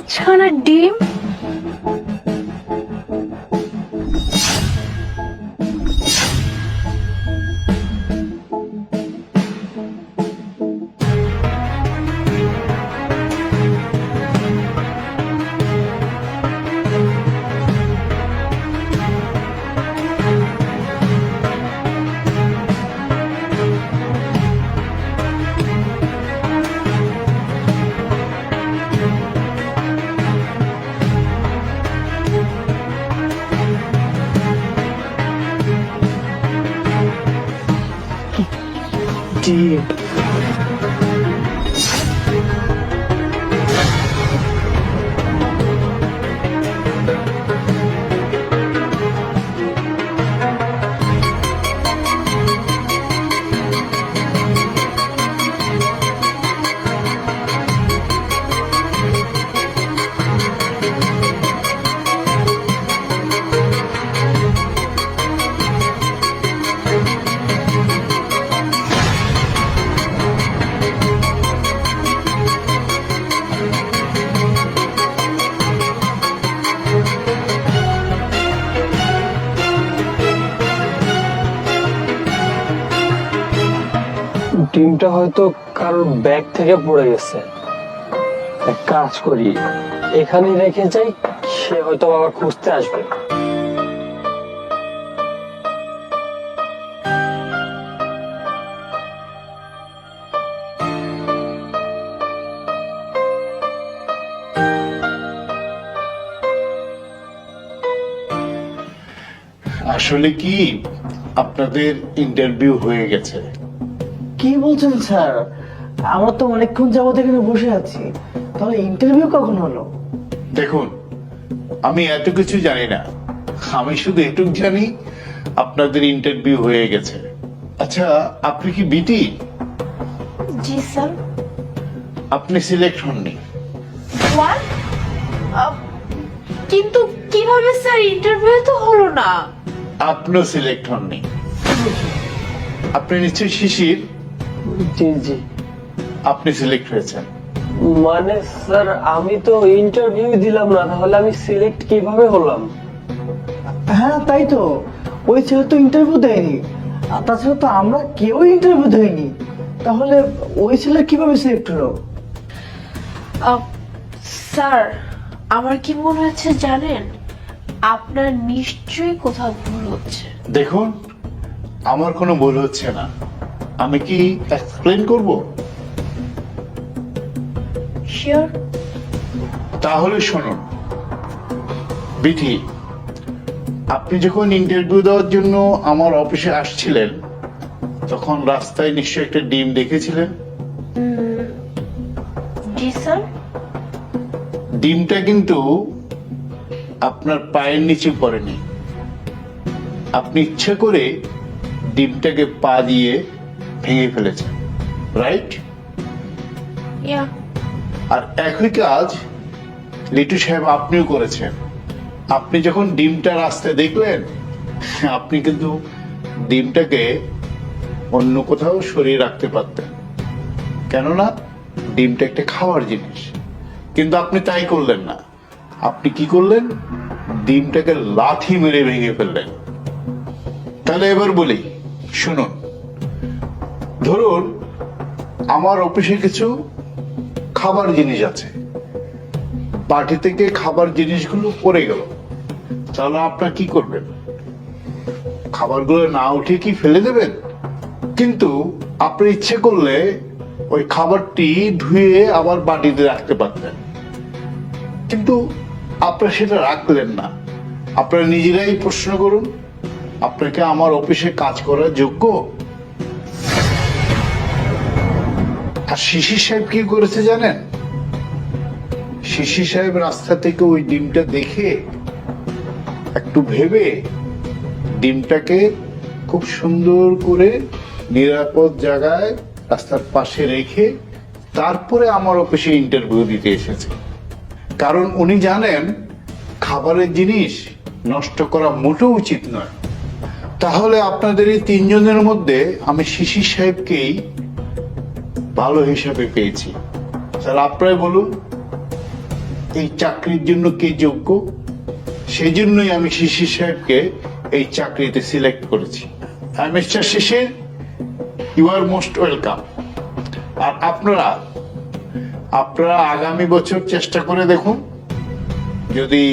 পাঁচখানা ডিম ডিম ডিমটা হয়তো কারোর ব্যাগ থেকে পড়ে গেছে। এক কাজ করি এখানে রেখে যাই, সে হয়তো আবার খুঁজতে আসবে। আসলে কি আপনাদের ইন্টারভিউ হয়ে গেছে? কি বলছেন স্যার? আমরা তো অনেকক্ষণ যাবত এখানে বসে আছি। তাহলে ইন্টারভিউ কখন হলো? দেখুন আমি এত কিছু জানি না। আমি শুধু এটুক জানি আপনাদের ইন্টারভিউ হয়ে গেছে। আচ্ছা আপনি কি বিটি জি স্যার। আপনি সিলেক্ট হননি। হোয়াট কিন্তু কীভাবে স্যার ইন্টারভিউ তো হলো না? আপনিও সিলেক্ট হননি। আপনি নিশ্চয়ই শিশির? জি জি। আপনি সিলেক্ট হয়েছেন। মানে স্যার আমি তো ইন্টারভিউ দিলাম না তাহলে আমি সিলেক্ট কীভাবে হলাম? হ্যাঁ তাই তো। ওই ছেলে তো ইন্টারভিউ দেয়নি। আর তাছাড়া তো আমরা কেউ ইন্টারভিউ দেয়নি। তাহলে ওই ছেলে কীভাবে সিলেক্ট হলো? স্যার আমার কি মনে হচ্ছে জানেন? আপনার নিশ্চয়ই কোথাও ভুল হচ্ছে। দেখুন আমার কোনো ভুল হচ্ছে না। আমি কি এক্সপ্লেন করব? শিওর তাহলে শুনুন বিথি আপনি যখন ইন্টারভিউ দেওয়ার জন্য আমার অফিসে আসছিলেন তখন রাস্তায় নিশ্চয়ই একটা ডিম দেখেছিলেন? জি স্যার। ডিমটা কিন্তু আপনার পায়ের নিচে পড়েনি। আপনি ইচ্ছে করে ডিমটাকে পা দিয়ে ভেঙে ফেলেছেন রাইট ইয়া আর একই কাজ লিটু সাহেব আপনিও করেছেন। আপনি যখন ডিমটা রাস্তায় দেখলেন আপনি কিন্তু ডিমটাকে অন্য কোথাও সরিয়ে রাখতে পারতেন। কেননা ডিমটা একটা খাওয়ার জিনিস। কিন্তু আপনি তাই করলেন না। আপনি কি করলেন? ডিমটাকে লাথি মেরে ভেঙে ফেললেন। তাহলে এবার বলি শুনুন। ধরুন, আমার অফিসে কিছু খাবার জিনিস আছে। বাটি থেকে খাবার জিনিসগুলো পড়ে গেল। তাহলে আপনার কি করবেন? খাবারগুলো না উঠে কি ফেলে দেবেন? কিন্তু আপনি ইচ্ছে করলে ওই খাবারটি ধুয়ে আবার বাটিতে রাখতে পারতেন। কিন্তু আপনারা সেটা রাখলেন না। আপনারা নিজেরাই প্রশ্ন করুন, আপনাকে আমার অফিসে কাজ করার যোগ্য? আর শিশির সাহেব কি করেছে জানেন? শিশির সাহেব রাস্তা থেকে ওই ডিমটা দেখে, একটু ভেবে ডিমটাকে খুব সুন্দর করে নিরাপদ জায়গায় রাস্তার পাশে রেখে তারপরে আমার অফিসে ইন্টারভিউ দিতে এসেছে। কারণ উনি জানেন, খাবারের জিনিস নষ্ট করা মোটেও উচিত নয়। তাহলে আপনাদের এই তিনজনের মধ্যে আমি শিশির সাহেবকেই ভালো হিসাবে পেয়েছি। স্যার, আপনারাই বলুন, এই চাকরির জন্য কে যোগ্য? সেই জন্যই আমি শিশির সাহেবকে এই চাকরিতে সিলেক্ট করেছি। আর mister Shishir you are most welcome আর আপনারা আপনারা আগামী বছর চেষ্টা করে দেখুন। যদি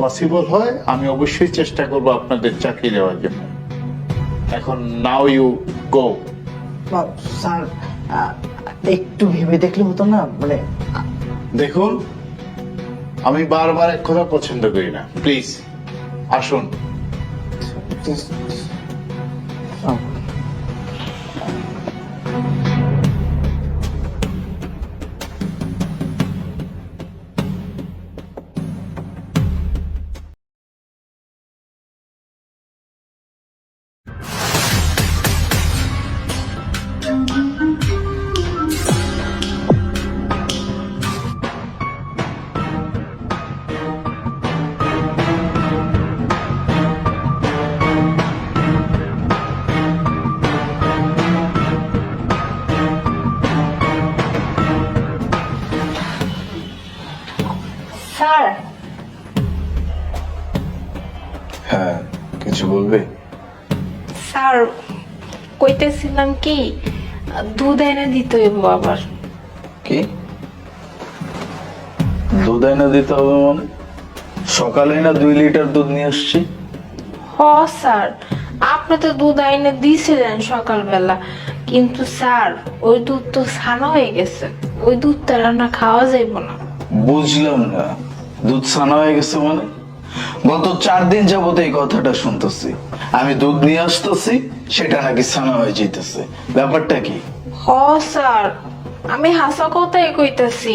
পসিবল হয়, আমি অবশ্যই চেষ্টা করব আপনাদের চাকরি দেওয়ার জন্য। এখন নাও ইউ গো স্যার একটু ভেবে দেখলে হতো না মানে দেখুন আমি বারবার এক কথা পছন্দ করি না। প্লিজ আসুন। বলবে? স্যার কইতেছিলাম কি দুধ এনে দিতে হইব আবার। কি? দুধ এনে দিতে হবে মানে? সকালে না দুই লিটার দুধ নিয়ে আসছি? হ স্যার আপনি তো দুধ আইনে দিয়েছিলেন সকালবেলা কিন্তু স্যার ওই দুধ তো ছানা হয়ে গেছে ওই দুধটা রান্না খাওয়া যাইব না। বুঝলাম না দুধ ছানা হয়ে গেছে মানে? গত চার দিন যাবত এই কথাটা শুনতেছি। আমি দুধ নিয়ে আসতেছি সেটা নাকি ছানা হয়ে যেতেছে ব্যাপারটা কি? হ স্যার। আমি হাসা কথাই কইতাছি।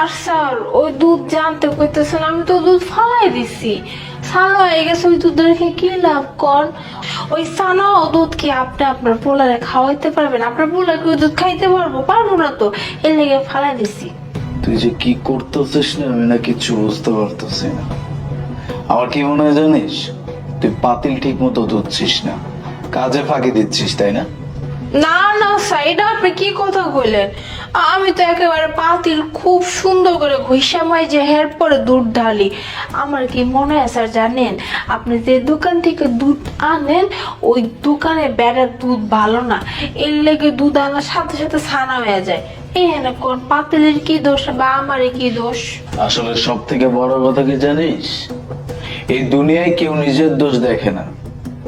আর স্যার ওই দুধ জানতে কইতেছেন আমি তো দুধ ফালাই দিছি। সানা হয়ে গেছে ওই দুধ রেখে কি লাভ কর? ওই সানা ও দুধ কি আপনি আপনার পোলারে খাওয়াইতে পারবেন? আপনার পোলারে কি ওই দুধ খাইতে পারব? পারব না তো। এর লেগে ফালাই দিছি। তুই যে কি করতেছিস না আমি না কিছু বুঝতে পারতেছি না। আমার কি মনে হয় জানিস? তুই পাতিল ঠিক মতো ধুচ্ছিস না। কাজে ফাঁকি দিচ্ছিস তাই না? না না এটা আপনি কি কথা কইলেন? আমি তো একেবারে পাতিল খুব সুন্দর করে ঘুষামাই যে হের পরে দুধ ঢালি। আমার কি মনে হয় স্যার জানেন? আপনি যে দোকান থেকে দুধ আনেন ওই দোকানে বেড়ার দুধ ভালো না। এর লেগে দুধ আনার সাথে সাথে ছানা হয়ে যায়। এখানে কোন পাতিলের কি দোষ বা আমারে কি দোষ? আসলে সব থেকে বড় কথা কি জানিস? এই দুনিয়ায় কেউ নিজের দোষ দেখে না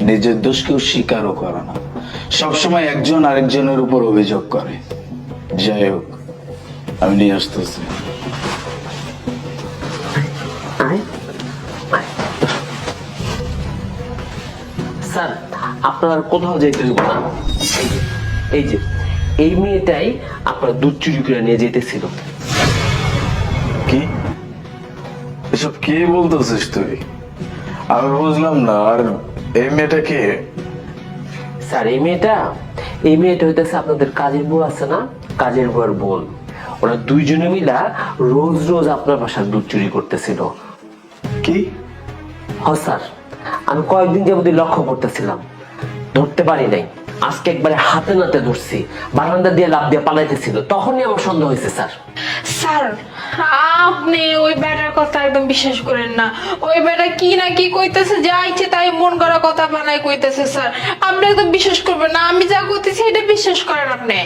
নিজের দোষ কেউ স্বীকারও করে না। সবসময় একজন আরেকজনের উপর অভিযোগ করে। যাই হোক আমি নিয়ে আসতেছি স্যার আপনার কোথাও যাইতে হইব না। এই যে এই মেয়েটাই আপনার দুধ চুরি করে নিয়ে যেতেছিল কি? এসব কি বলতেছিস তুই? আমি বুঝলাম না আর এই মেয়েটা কে? স্যার এই মেয়েটা? এই মেয়েটা হইতেছে আপনাদের কাজের বউ আছে না? কাজের বউয়ের বোন। ওরা দুইজনে মিলা রোজ রোজ আপনার বাসার দুধ চুরি করতেছিল। কি? হ স্যার। আমি কয়েকদিন যাবতীয় লক্ষ্য করতেছিলাম। ধরতে পারি নাই। আজকে একবারে হাতে নাতে ধরছি বারান্দা দিয়ে লাভ দিয়ে পালাইতেছিল। তখনই আমার সন্দেহ হয়েছে স্যার। স্যার আপনি ওই বেটার কথা একদম বিশ্বাস করেন না। ওই বেটা কি না কি কইতেছে যা ইচ্ছে তাই মন করা কথা বানাই কইতেছে স্যার। আপনি একদম বিশ্বাস করবেন না আমি যা করতেছি এটা বিশ্বাস করেন আপনি।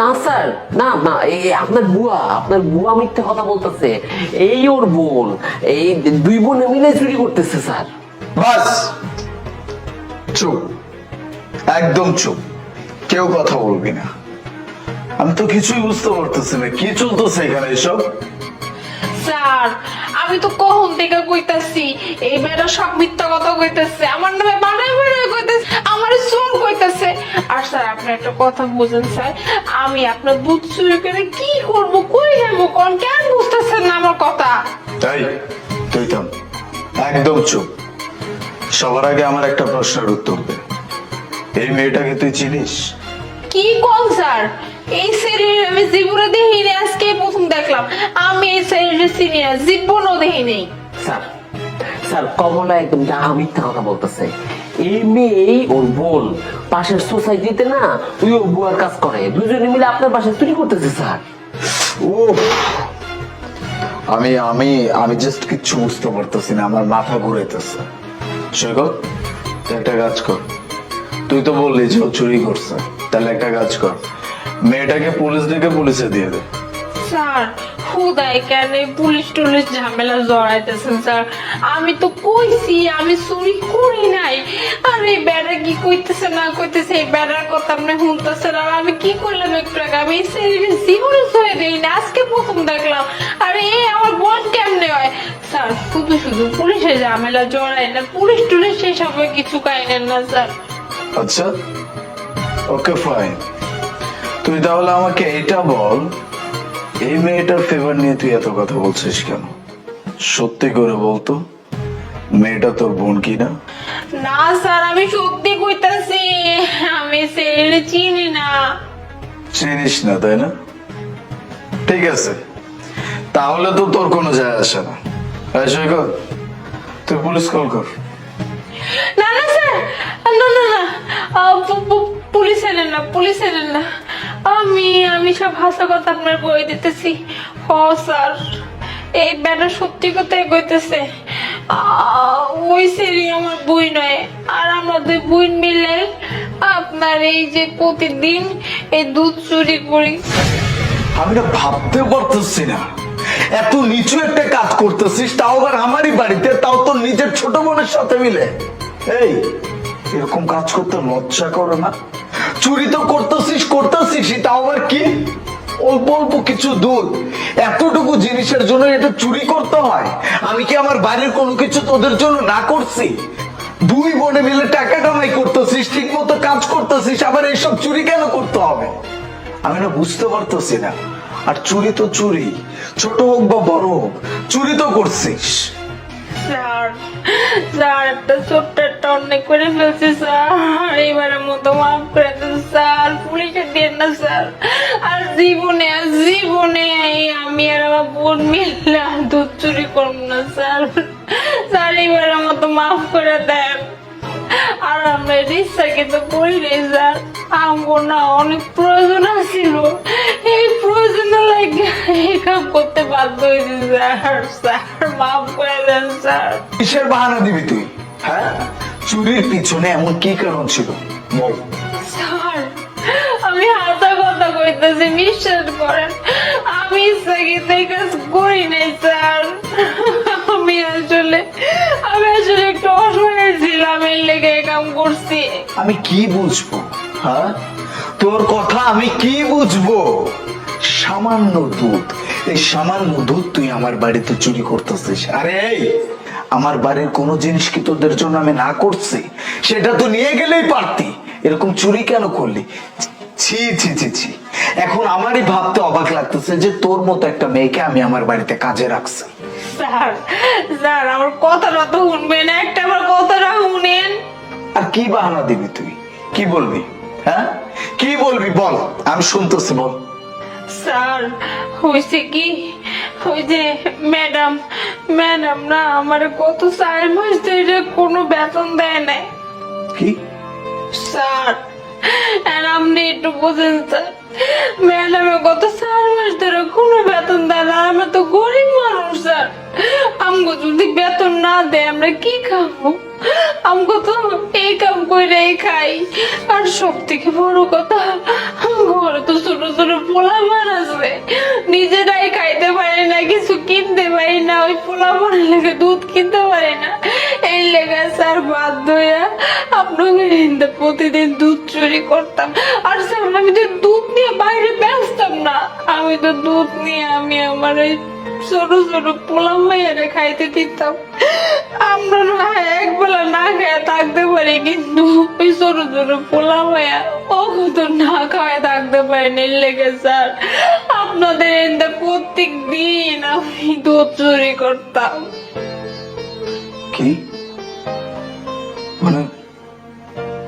না স্যার। না না এই আপনার বুয়া আপনার বুয়া মিথ্যে কথা বলতেছে। এই ওর বোন এই দুই বোনে মিলে চুরি করতেছে স্যার। বাস। চুপ। একদম চুপ। কেউ কথা বলবি না। আমি তো কিছুই বুঝতে পারতেছি না। কি চলতেছে এখানে এসব? স্যার আমি তো কখন থেকে কইতাছি এই বেটা সব মিথ্যা কথা কইতেছে আমার নামে বানায় বানায় কইতেছে আমার কইতেছে। আর স্যার আপনি একটা কথা বুঝেন স্যার আমি আপনার দুধ চুরি করে কি করব কই যাব কোন? কেন বুঝতেছেন না আমার কথা? তাই? তুই থাম। একদম চুপ। সবার আগে আমার একটা প্রশ্নের উত্তর দে। এই মেয়েটাকে তুই চিনিস? কি কোন স্যার? এই শরীর আমি জীবনে দেখিনি আজকে প্রথম দেখলাম। আমি এই শরীরে চিনি না জীবনও দেখিনি। স্যার স্যার কমলা একদম ডাহা মিথ্যা কথা বলতেছে। এই মেয়েই ওর বোন। পাশের সোসাইটিতে না তুই ওর বুয়ার কাজ করে। দুজনে মিলে আপনার বাসায় চুরি করতেছে স্যার। ও আমি আমি আমি জাস্ট কিচ্ছু বুঝতে পারতেছি না আমার মাথা ঘুরাইতেছে। সৈকত একটা কাজ কর। তুই তো বললি যে চুরি করছে। তাহলে একটা কাজ কর। মেয়েটাকে পুলিশ ডেকে পুলিশে দিয়ে দে। স্যার, হুদাই কেন পুলিশ টুলিশ ঝামেলা জড়াইতেছেন, স্যার? আমি তো কইছি, আমি চুরি করি নাই। আর এই বেড়া কি কইতেছে, না কইতেছে, এই বেড়ার কথা আপনি শুনতেছেন? আর আমি কি করলাম একটু আগে? আমি দিই না আজকে প্রথম দেখলাম। আর এই আমার বোন কেমনে হয়? স্যার, শুধু শুধু পুলিশের ঝামেলা জড়াই না, পুলিশ টুলিশ সেই কিছু কাইনেন না, স্যার। আচ্ছা? ওকে ফাইন তুই তাহলে আমাকে এটা বল এই মেয়েটার ফেভার নিয়ে তুই এত কথা বলছিস কেন? সত্যি করে বলতো মেয়েটা তোর বোন কি না না স্যার আমি সত্যি কইতাছি আমি চিনি না। চিনিস না তাই না? ঠিক আছে তাহলে তো তোর কোনো যায় আসে না। সৈকত তুই পুলিশ কল কর। না না স্যার না না না আমি আমি সব হাসা কথা আপনার বই দিতেছি। হ, স্যার। এই সত্যি কথাই ওই সেরি আমার বই নয়। আর আমরা দুই বই মিলে আপনার এই যে প্রতিদিন এই দুধ চুরি করি। আমি না ভাবতে পারতেছি না। এত নিচু একটা কাজ করতেছিস, তাও আবার আমারই বাড়িতে, তাও তোর নিজের ছোট বোনের সাথে মিলে। এই এরকম কাজ করতে লজ্জা করো না? চুরি তো করতেছিস করতেছিস তাও আবার কি? অল্প অল্প কিছু দুধ। এতটুকু জিনিসের জন্য এটা চুরি করতে হয়। আমি কি আমার বাড়ির কোনো কিছু তোদের জন্য না করছি? দুই বোনে মিলে টাকা কামাই করতেছিস ঠিক মতো কাজ করতেছিস, আবার এইসব চুরি কেন করতে হবে? আমি না বুঝতে পারতেছি না। আর চুরি তো চুরি, ছোট হোক বা বড় হোক, চুরি তো করছিস। স্যার। স্যার, একটা ছোট্ট একটা অন্যায় করে ফেলছি, স্যার। এবারের মতো মাফ করে দেন, স্যার। পুলিশে দিয়ে না, স্যার। আর জীবনে আর জীবনে আমি আর আমার বোন মিললে আর দুধ চুরি করব না, স্যার। স্যার এবারের মতো মাফ করে দেন। আর আমরা রিক্সা কিন্তু করি স্যার আমার না অনেক প্রয়োজন ছিল এই প্রয়োজনে লাগে এই কাম করতে বাধ্য হয়েছি স্যার স্যার মাফ করে দেন স্যার। কিসের বাহানা দিবি তুই হ্যাঁ? চুরির পিছনে এমন কি কারণ ছিল? বল। স্যার আমি হাসা কথা কইতেছি বিশ্বাস করেন আমি ইচ্ছাকৃত এই কাজ করি নাই স্যার। আমি আসলে আমি আসলে একটু লেগে কাম করছি। আমি কি বুঝব হ্যাঁ? তোর কথা আমি কি বুঝব? সামান্য দুধ। এই সামান্য দুধ তুই আমার বাড়িতে চুরি করতেছিস। আরে আমার বাড়ির কোনো জিনিস কি তোদের জন্য আমি না করছি? সেটা তো নিয়ে গেলেই পারতি। এরকম চুরি কেন করলি? ছি ছি ছি ছি। এখন আমারই ভাবতে অবাক লাগতেছে যে তোর মতো একটা মেয়েকে আমি আমার বাড়িতে কাজে রাখছি। স্যার স্যার আমার কথাটা তো শুনবেন একটা আমার কথাটা শুনেন। আর কি বাহানা দিবি তুই? কি বলবি? হ্যাঁ? কি বলবি বল আমি শুনতেছি বল। স্যার হয়েছে কি? ওই যে ম্যাডাম ম্যাডাম না আমার গত চার মাস ধরে কোনো বেতন দেয় নাই। কি? স্যার আর আপনি একটু বোঝেন, স্যার। ম্যাডামে গত চার মাস ধরে কোনো বেতন দেয় না তো গরিব মানুষ, স্যার। আমগো যদি বেতন না দেয়, আমরা কি খাব? আমগো তো এই কাম খাই। আর সব থেকে বড় কথা ঘরে তো ছোট ছোট পোলা আছে। নিজেরাই খাইতে পারি না, কিছু কিনতে পারি না, ওই পোলা লেগে দুধ কিনতে পারি না। লেগে স্যার বাধ্য হইয়া আপনাকে হিন্দে প্রতিদিন দুধ চুরি করতাম। আর স্যার, আমি তো দুধ নিয়ে বাইরে বেচতাম না। আমি তো দুধ নিয়ে আমি আমার এই ছোট ছোট পোলাম মাইয়ারে খাইতে দিতাম। আমরা না হয় একবেলা না খেয়ে থাকতে পারি, কিন্তু ওই ছোট ছোট পোলা ও তো না খাওয়ায় থাকতে পারেনি লেগে স্যার। আপনাদের প্রত্যেক দিন আমি দুধ চুরি করতাম।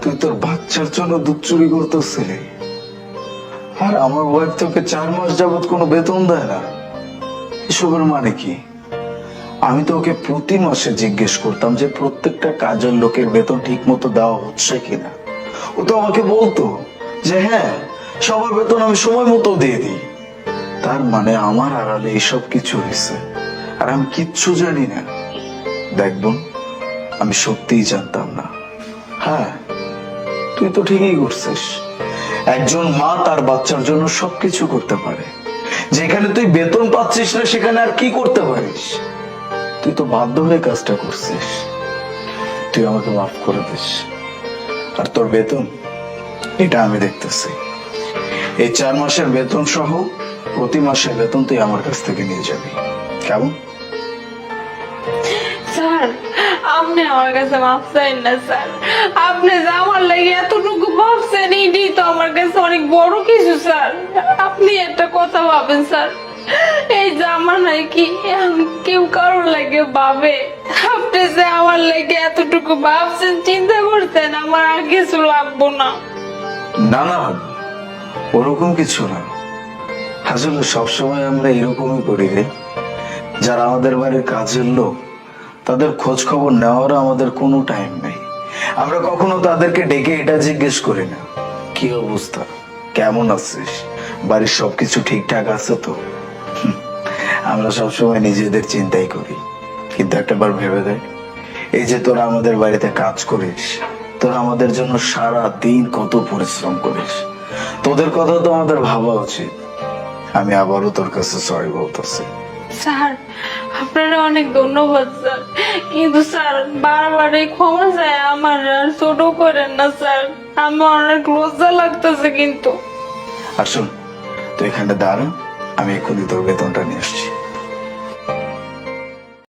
তুই তোর বাচ্চার জন্য দুধ চুরি করতেছিলি। আর আমার ওয়াইফ তোকে চার মাস যাবত কোনো বেতন দেয় না। এসবের মানে কি? আমি তো ওকে প্রতি মাসে জিজ্ঞেস করতাম যে প্রত্যেকটা কাজের লোকের বেতন ঠিক মতো দেওয়া হচ্ছে কিনা। ও তো আমাকে বলতো যে হ্যাঁ সবার বেতন আমি সময় মতো দিয়ে দিই। তার মানে আমার আড়ালে এসব কিছু হয়েছে। আর আমি কিচ্ছু জানি না। দেখ বোন, আমি সত্যিই জানতাম না। হ্যাঁ তুই তো ঠিকই করছিস। একজন মা তার বাচ্চার জন্য সবকিছু করতে পারে। যেখানে তুই বেতন পাচ্ছিস না, সেখানে আর কি করতে পারিস? তুই তো বাধ্য হয়ে কাজটা করছিস। তুই আমাকে মাফ করে দিস। আর তোর বেতন, এটা আমি দেখতেছি। এই চার মাসের বেতন সহ প্রতি মাসের বেতন তুই আমার কাছ থেকে নিয়ে যাবি। কেমন? আপনি আমার কাছে মাফ চাইন না, স্যার। আপনি যে আমার লাগে এতটুকু ভাবছেন এটাই তো আমার কাছে অনেক বড় কিছু, স্যার। আপনি একটা কথা ভাবেন, স্যার। এই জামানায় কি কেউ কারোর লাগে ভাবে? আপনি যে আমার লাগে এতটুকু ভাবছেন চিন্তা করতেন আমার আর কিছু লাগবো না। না না, ওরকম কিছু না। আসলে সবসময় আমরা এরকমই করি রে। যারা আমাদের বাড়ির কাজের লোক তাদের খোঁজ খবর নেওয়ারও আমাদের কোনো টাইম নেই। আমরা কখনো তাদেরকে ডেকে এটা জিজ্ঞেস করি না। কি অবস্থা? কেমন আছিস? বাড়ির সবকিছু ঠিকঠাক আছে তো? আমরা সবসময় নিজেদের চিন্তাই করি। কিন্তু একটা বার ভেবে দেখ, এই যে তোরা আমাদের বাড়িতে কাজ করিস, তোরা আমাদের জন্য সারা দিন কত পরিশ্রম করিস। তোদের কথা তো আমাদের ভাবা উচিত। আমি আবারও তোর কাছে সরি বলতেছি। স্যার, আপনারা অনেক ধন্যবাদ, স্যার। কিন্তু স্যার, বারবার এই ক্ষমা চাই আমার আর, ছোট করেন না স্যার। আমার অনেক লজ্জা লাগতেছে কিন্তু। আর শোন, তুই এখানটা দাঁড়া, আমি এক্ষুনি তোর বেতনটা নিয়ে আসছি।